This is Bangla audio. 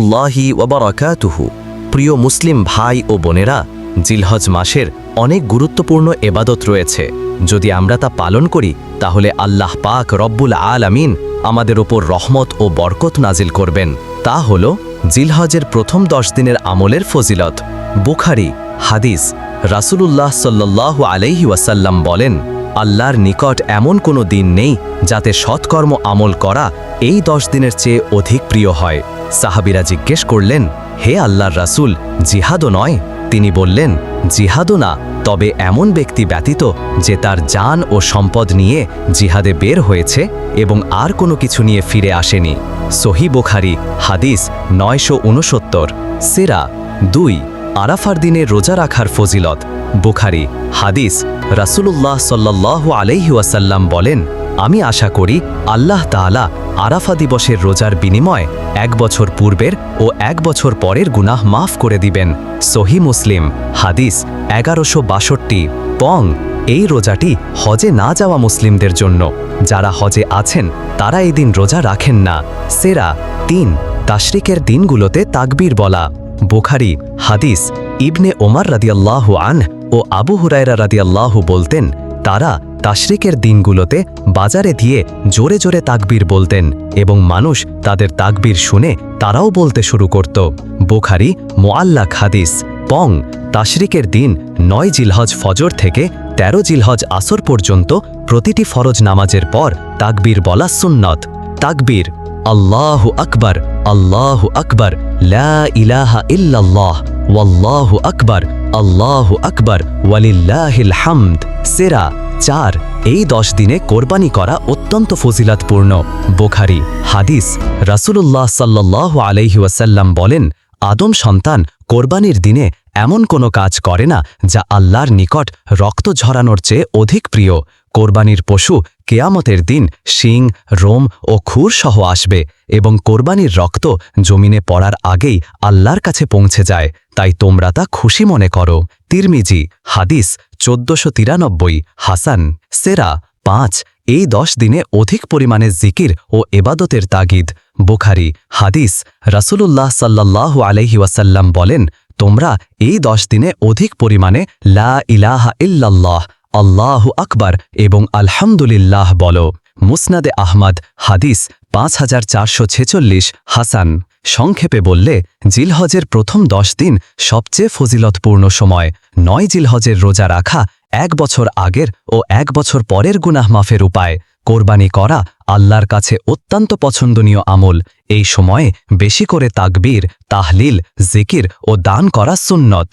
আল্লাহি ওবরাকাতুহু প্রিয় মুসলিম ভাই ও বোনেরা, জিলহজ মাসের অনেক গুরুত্বপূর্ণ এবাদত রয়েছে। যদি আমরা তা পালন করি, তাহলে আল্লাহ পাক রব্বুল আলামিন আমাদের ওপর রহমত ও বরকত নাজিল করবেন। তা হল জিলহজের প্রথম দশ দিনের আমলের ফজিলত। বুখারি, হাদিস, রাসূলুল্লাহ সাল্লাল্লাহু আলাইহি ওয়াসাল্লাম বলেন, আল্লাহর নিকট এমন কোনো দিন নেই যাতে সৎকর্ম আমল করা এই দশ দিনের চেয়ে অধিক প্রিয় হয়। সাহাবিরা জিজ্ঞেস করলেন, হে আল্লাহর রাসূল, জিহাদও নয়? তিনি বললেন, জিহাদও না, তবে এমন ব্যক্তি ব্যতীত যে তার জান ও সম্পদ নিয়ে জিহাদে বের হয়েছে এবং আর কোনো কিছু নিয়ে ফিরে আসেনি। সহি বোখারি, হাদিস নয়শো উনসত্তর সেরা দুই, আরাফার দিনে রোজা রাখার ফজিলত। বুখারি, হাদিস রাসূলুল্লাহ সাল্লাল্লাহু আলাইহি ওয়াসাল্লাম বলেন আমি আশা করি আল্লাহ তাআলা আরাফা দিবসের রোজার বিনিময় এক বছর পূর্বের ও এক বছর পরের গুনাহ মাফ করে দিবেন। সহি মুসলিম, হাদিস এগারোশো বাষট্টি, পং, এই রোজাটি হজে না যাওয়া মুসলিমদের জন্য। যারা হজে আছেন, তারা এই দিন রোজা রাখেন না। সেরা তিন, তাশরিকের দিনগুলোতে তাকবীর বলা। বুখারি, হাদিস ইবনে ওমর রাদিয়াল্লাহু আন ও আবু হুরায়রা রাদিয়াল্লাহু বলতেন, তারা তাশরিকের দিনগুলোতে বাজারে দিয়ে জোরে জোরে তাকবীর বলতেন এবং মানুষ তাদের তাকবীর শুনে তারাও বলতে শুরু করত। বুখারি মোয়াল্লাক হাদিস। পং, তাশরিকের দিন নয় জিলহজ ফজর থেকে ১৩ জিলহজ আসর পর্যন্ত প্রতিটি ফরজ নামাজের পর তাকবীর বলা সুন্নত। তাকবীর, আল্লাহু আকবর আল্লাহু আকবর, লা ইলাহা ইল্লাল্লাহ, ওয়াল্লাহু আকবার, আল্লাহু আকবার, ওয়ালিল্লাহিল হামদ। সেরা চার, এই দশ দিনে কোরবানি করা অত্যন্ত ফজিলাতপূর্ণ। বোখারি, হাদিস, রাসূলুল্লাহ সাল্লাল্লাহু আলাইহি ওয়াসাল্লাম বলেন, আদম সন্তান কোরবানির দিনে এমন কোনো কাজ করে না যা আল্লাহর নিকট রক্ত ঝরানোর চেয়ে অধিক প্রিয়। কোরবানির পশু কেয়ামতের দিন শিং, রোম ও খুর সহ আসবে এবং কোরবানির রক্ত জমিনে পড়ার আগেই আল্লাহর কাছে পৌঁছে যায়। তাই তোমরা তা খুশি মনে করো। তিরমিজি, হাদিস চোদ্দশো তিরানব্বই, হাসান, সেরা পাঁচ, এই দশ দিনে অধিক পরিমাণে জিকির ও এবাদতের তাগিদ। বুখারি, হাদিস, রাসূলুল্লাহ সাল্লাল্লাহু আলাইহি ওয়াসাল্লাম বলেন, তোমরা এই দশ দিনে অধিক পরিমাণে লা ইলাহা ইল্লাল্লাহ, আল্লাহ আকবার এবং আলহামদুলিল্লাহ বলো। মুসনাদে আহমদ, হাদিস পাঁচ হাজার চারশো ছেচল্লিশ, হাসান। সংক্ষেপে বললে, জিলহজের প্রথম দশ দিন সবচেয়ে ফজিলতপূর্ণ সময়। নয় জিলহজের রোজা রাখা এক বছর আগের ও এক বছর পরের গুনাহ মাফের উপায়। কোরবানি করা আল্লাহর কাছে অত্যন্ত পছন্দনীয় আমল। এই সময়ে বেশি করে তাকবীর, তাহলিল, জিকির ও দান করা সুন্নত।